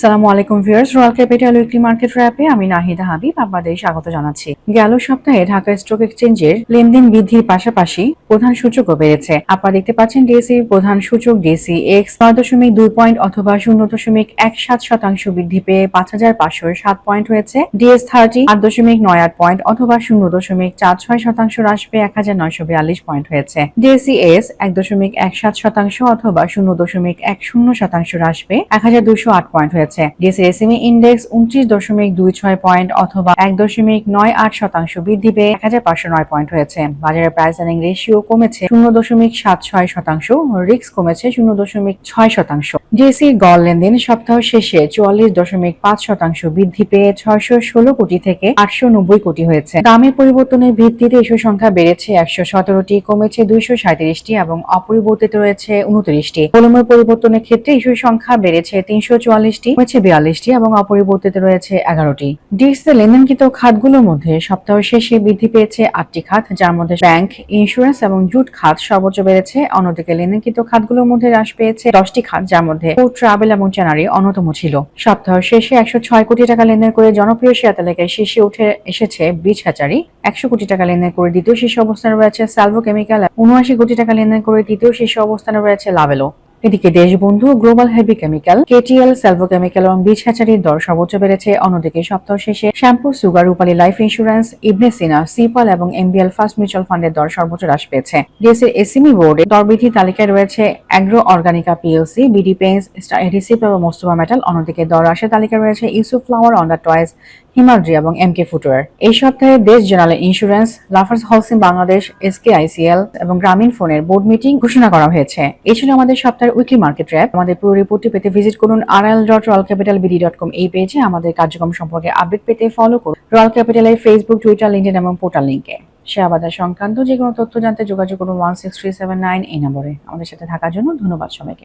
সালামু আলাইকুম viewers Royal Capital weekly market র্যাপে আমি নাহিদা হাবিব আপনাদের স্বাগত জানাচ্ছি। গেল সপ্তাহে ঢাকা স্টক এক্সচেঞ্জের লেনদেন বৃদ্ধির পাশাপাশি প্রধান সূচকও বেড়েছে। আপনারা দেখতে পাচ্ছেন ডিএসসির প্রধান সূচক ডিএসসি এক্স নয় দশমিক দুই পয়েন্ট অথবা শূন্য দশমিক এক সাত শতাংশ বৃদ্ধি পেয়ে পাঁচ হাজার পাঁচশো সাত পয়েন্ট হয়েছে। ডিএস থার্টি আট দশমিক নয় আট পয়েন্ট অথবা শূন্য দশমিক চার ছয় শতাংশ হ্রাস পেয়ে এক হাজার নয়শো বিয়াল্লিশ পয়েন্ট হয়েছে। ডিএসসি এস এক দশমিক এক সাত শতাংশ অথবা শূন্য দশমিক এক শূন্য শতাংশ হ্রাস পেয়ে এক হাজার দুশো আট পয়েন্ট হয়েছে। ডিএসসি এসএমই ইন্ডেক্স উনত্রিশ দশমিক দুই ছয় পয়েন্ট অথবা এক দশমিক নয় আট শতাংশ বৃদ্ধি পেয়ে এক হাজার পাঁচশো নয় পয়েন্ট হয়েছে। বাজারের প্রাইস আর্নিং রেশিও কমেছে শূন্য দশমিক সাত ছয় শতাংশ রিক্স কমেছে শূন্য দশমিক ছয় শতাংশ। ডিএসসি গড় লেনদেন সপ্তাহ শেষে চুয়াল্লিশ দশমিক পাঁচ শতাংশ বৃদ্ধি পেয়ে ছয়শো ষোলো কোটি থেকে আটশো নব্বই কোটি হয়েছে। দামের পরিবর্তনের ভিত্তিতে ইস্যু সংখ্যা বেড়েছে একশো সতেরোটি, কমেছে দুইশো সাঁত্রিশটি এবং অপরিবর্তিত রয়েছে উনত্রিশটি। কলমের পরিবর্তনের ক্ষেত্রে ইস্যু সংখ্যা বেড়েছে তিনশো চুয়াল্লিশটি হয়েছে বিয়াল্লিশটি এবং অপরিবর্তিত রয়েছে এগারোটি। ডিএক্সে লেনদেনকৃত খাতগুলোর মধ্যে সপ্তাহ শেষে বৃদ্ধি পেয়েছে আটটি খাত, যার মধ্যে ব্যাংক, ইন্স্যুরেন্স এবং জুট খাত সর্বোচ্চ বেড়েছে। অন্যদিকে লেনদেনকৃত খাতগুলোর মধ্যে হ্রাস পেয়েছে দশটি খাত, যার মধ্যে ট্রাভেল এবং চ্যানারি অন্যতম ছিল। সপ্তাহ শেষে একশো ছয় কোটি টাকা লেনদেন করে জনপ্রিয় শেয়ার তালিকায় শীর্ষে উঠে এসেছে বীজ হাচারি। একশো কোটি টাকা লেনদেন করে দ্বিতীয় শীর্ষ অবস্থানে রয়েছে সালভো কেমিক্যাল উনআশি কোটি টাকা লেনদেন করে তৃতীয় শীর্ষ অবস্থানে রয়েছে লাভেলো। এদিকে Deshbandhu Global Heavy Chemical KTL Salvo chemical এবং বীজ হ্যাচারির দর সর্বোচ্চ বেড়েছে। অন্যদিকে সপ্তাহ শেষে shampoo, sugar, Rupali life insurance Ibn Sina সিপাল এবং এমবিএল ফার্স্ট মিউচুয়াল ফান্ডের দর সর্বোচ্চ হ্রাস পেয়েছে। ডিএসএ এসিমি বোর্ডে দরবৃদ্ধি তালিকায় রয়েছে অ্যাগ্রো অর্গানিকা পিএলসি বিডি পেন্স স্টার এডিসিপ এবং মোস্তফা মেটাল অন্যদিকে দর হ্রাসের তালিকায় রয়েছে ইউসুফ ফ্লাওয়ার অন্ডার টয়েস হিমাদ্রি এবং এম কে ফুটওয়ার। এই সপ্তাহে দেশ জেনারেল ইন্স্যুরেন্স, লাফার্স হাউসিং বাংলাদেশ এসকে আইসিএল এবং গ্রামীণ ফোনের বোর্ড মিটিং ঘোষণা করা হয়েছে। এই ছিল আমাদের সপ্তাহের উইকলি মার্কেট র্যাপ আমাদের পুরো রিপোর্টটি পেতে ভিজিট করুন R L dot Royal Capital BD dot com এই পেজে। আমাদের কার্যক্রম সম্পর্কে আপডেট পেতে ফলো করুন রয়্যাল ক্যাপিটালের ফেসবুক টুইটার লিঙ্কডিন এবং পোর্টাল লিঙ্কে শেয়ার বাজার সংক্রান্ত যে কোনো তথ্য জানতে যোগাযোগ করুন one six three seven nine এই নম্বরে। আমাদের সাথে থাকার জন্য ধন্যবাদ সবাইকে।